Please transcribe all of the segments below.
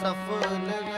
ਸਫਲ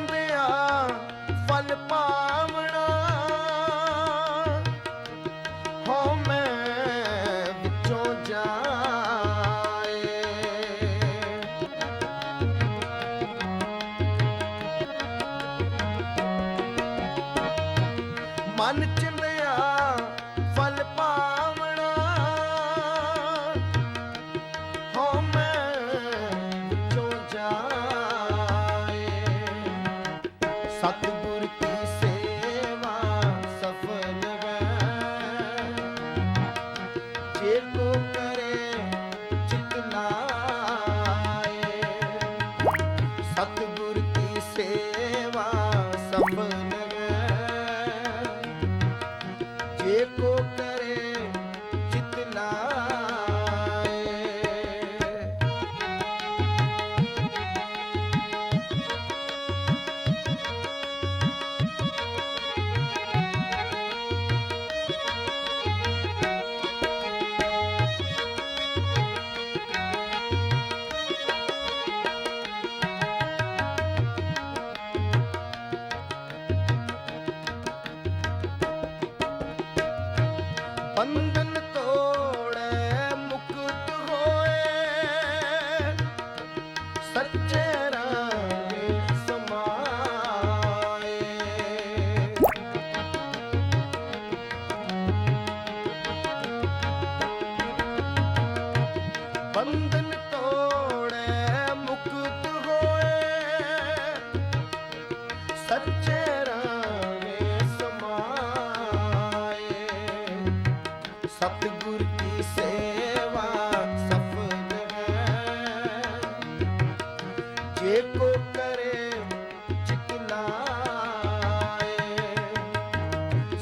But. ਸਤਿਗੁਰ ਕੀ ਸੇਵਾ ਸਫਲ ਹੈ।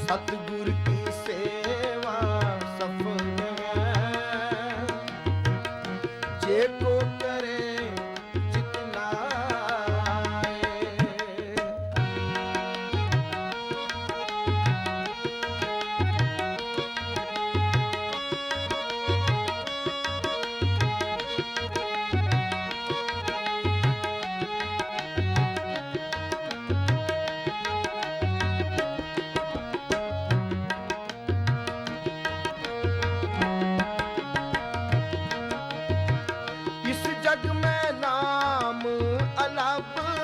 ਸਤਿਗੁਰ ਕੀ அப்பா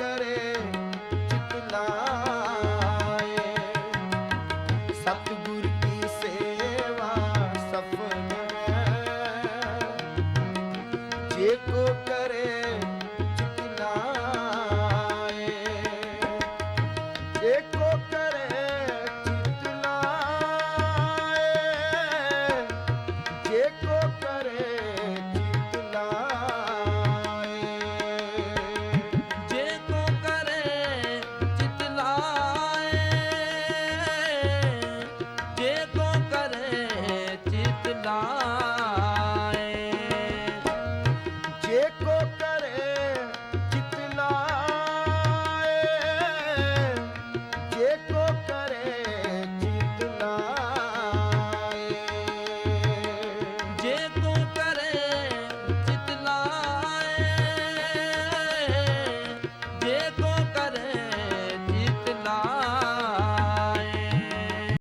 करे